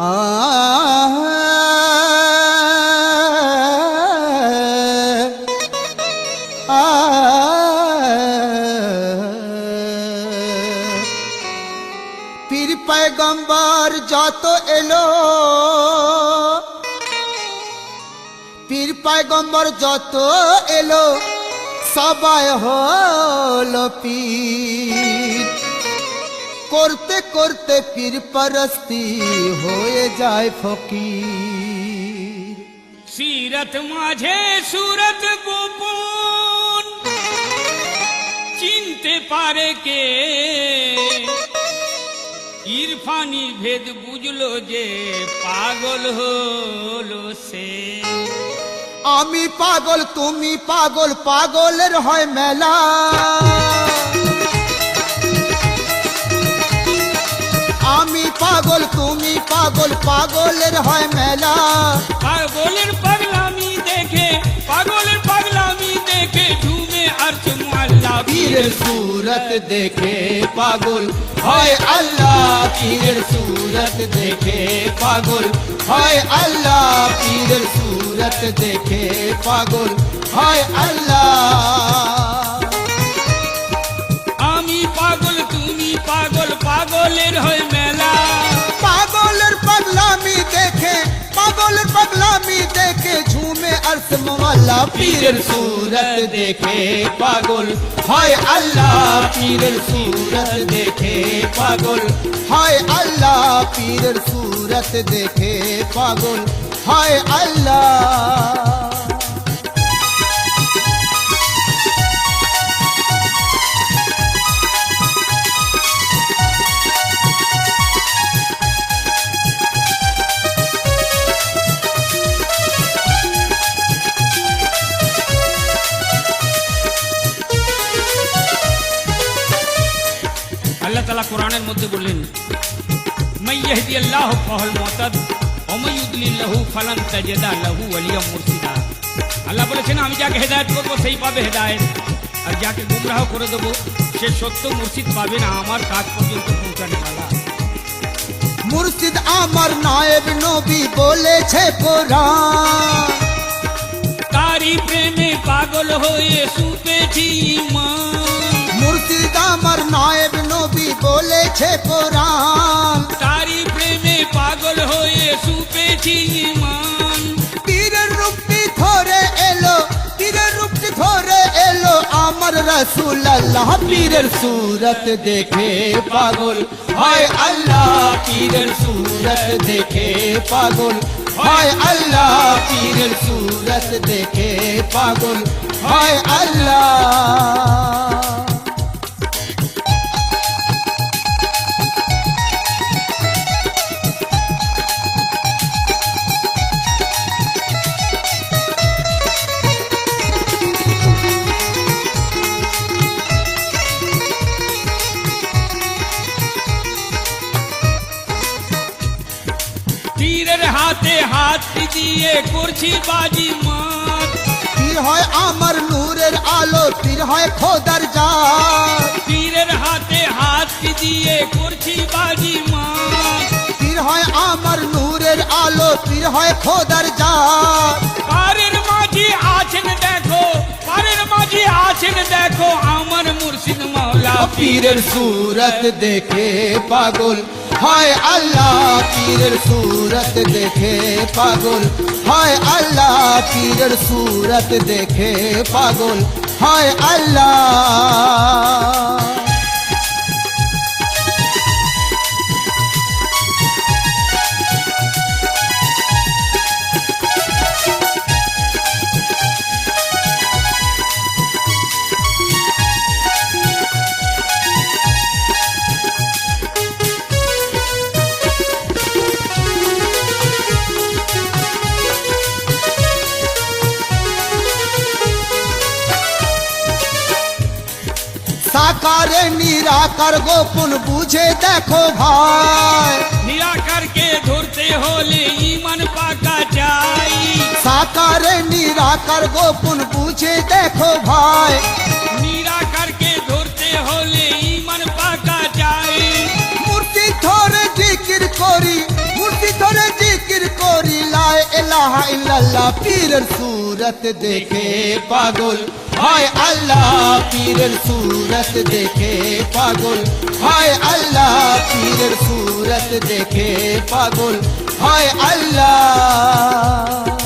পীর পয়গম্বর যত এলো পীর পয়গম্বর যত এলো সবাই হলো পীর। করতে করতে পীর পরস্তি হয়ে যায় ফকির। সিরত মাঝে সুরত গোপন চিনতে পারে কে? ইরফানি ভেদ বুঝলো যে পাগল হলো সে। আমি পাগল তুমি পাগল পাগলের হয় মেলা। পাগল পাগলের হয় মেলা। পাগলের পাগলামি দেখে পাগলের পাগলামি দেখে ঝুমে আর্চ মোয়াল্লা। পীরের সুরত দেখে পাগল হয় আল্লাহ। পীরের সুরত দেখে পাগল হয় আল্লাহ। পীরের সুরত দেখে পাগল হয় আল্লাহ। আরস মোয়াল্লা পীরের সুরত দেখে পাগল। হয় আল্লাহ পীরের সুরত দেখে পাগল। হয় আল্লাহ পীরের সুরত দেখে পাগল। হয় আল্লাহ আল্লাহ তালা কোরআনের মধ্যে বললেন মাইয়াহদি আল্লাহ ফাহুল মুতাদ ওমাইয়ুদলিল্লাহু ফালান তাজিদা লাহু ওয়ালিয়া মুরশিদা। আল্লাহ বলেছেন আমি যাকে হেদায়েত করব সেই পাবে হেদায়েত। আর যাকে গুমরাহ করে দেব সে সত্য মুর্শিদ পাবে না আমার কাজ পর্যন্ত পৌঁছানে वाला মুর্শিদ আমার নায়েব নবী বলেছে কোরআন। তারি প্রেমে পাগল হয়ে সুপেছি ইমান। মুর্শিদ আমার নায়েব নবী বলেছে কোরআন। তারি প্রেমে পাগল হয়ে সুপেছি ইমান। তীরের রূপটি ধরে এলো তীরের রূপটি ধরে এলো। আমার রসুল আল্লাহ পীরের সুরত দেখে পাগল। হয় আল্লাহ পীরের সুরত দেখে পাগল। হয় আল্লাহ পীরের সুরত দেখে পাগল। হয় আল্লাহ। দিয়ে করছি বাজি মাত পীর হয় আমার নূরের আলো পীর হয় খোদার যা তীরের হাতে হাত দিয়ে করছি বাজি মাত পীর হয় আমার নূরের আলো পীর হয় খোদার যা পারের মাঝি আছেন দেখো পারের মাঝি আছেন দেখো আমার মুর্শিদ মাওলা পীরের সুরত দেখে পাগল। হয় আল্লাহ পীরের সুরত দেখে পাগল। হয় আল্লাহ পীরের সুরত দেখে পাগল। হয় আল্লাহ। সাকারে নিরাকার গোপন বুঝে দেখো ভাই। নিরাকারকে ধরতে হলে ইমান পাকা চাই। সাকারে নিরাকার গোপন বুঝে দেখো ভাই। নিরাকারকে ধরতে হলে ইলাহা ইল্লাল্লাহ, পীরের সুরত দেখে পাগল। হায় আল্লাহ, পীরের সুরত দেখে পাগল। হায় আল্লাহ, পীরের সুরত দেখে পাগল। হায় আল্লাহ।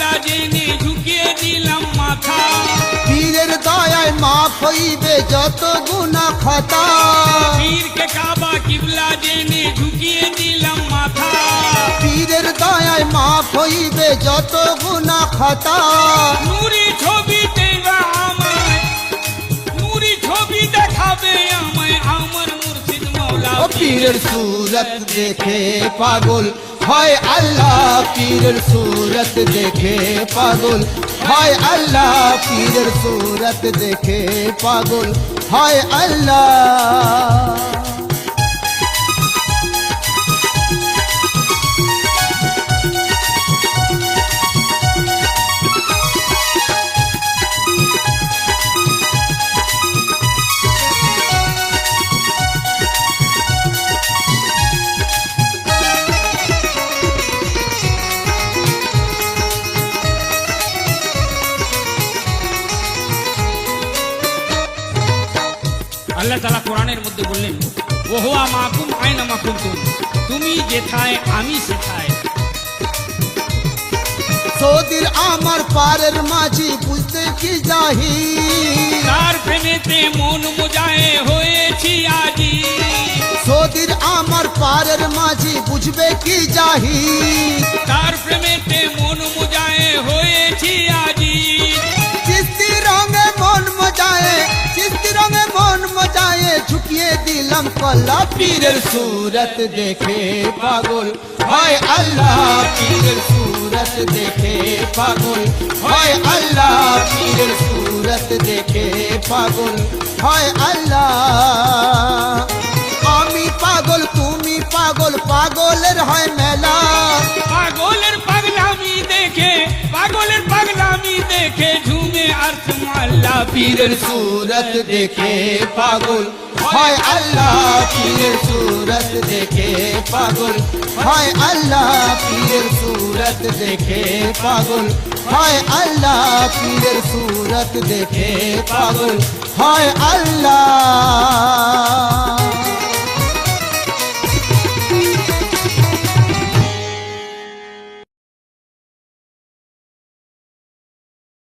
কাবা জেনে ঝুঁকিয়ে দিলাম মাথা। পীরের দয়ায় মাফ হইবে যত গুণা খতা পীর কে কাবা কিবলা জেনে ঝুঁকিয়ে দিলাম মাথা। পীরের দয়ায় মাফ হইবে যত গুণা খতা নুরি ছবি দেবা আমায় নুরি ছবি দেখাবে আমায় আমার মুর্শিদ ও পীরের সুরত দেখে পাগল। হয় আল্লাহ পীরের সুরত দেখে পাগল। হয় আল্লাহ পীরের সুরত দেখে পাগল। হয় আল্লাহ কোরআনের মধ্যে বললেন ওহুয়া মাকুম আইনা মাকুম তুমি। যেথায় আমি সেথায়। সৌদির আমার পারের মাঝি বুঝতে কি যাহি তার প্রেমেতে মন মোজায় হয়েছি আজি। সৌদির আমার পারের মাঝি বুঝবে কি যাহি তার প্রেমেতে মন মোজায় হয়েছি মজায়ে ঝুঁকিয়ে দিলাম কল্লা পীরের সুরত দেখে পাগল। হয় আল্লাহ পীরের সুরত দেখে পাগল। হয় আল্লাহ পীরের সুরত দেখে পাগল। হয় আল্লাহ, আমি পাগল, তুমি পাগল, পাগলের হয় মেলা। পাগলের পাগলামি মাল্লা পীরের সুরত দেখে পাগল। হয় আল্লাহ পীরের সুরত দেখে পাগল। হয় আল্লাহ পীরের সুরত দেখে পাগল। হয় আল্লাহ পীরের সুরত দেখে পাগল। হয় আল্লাহ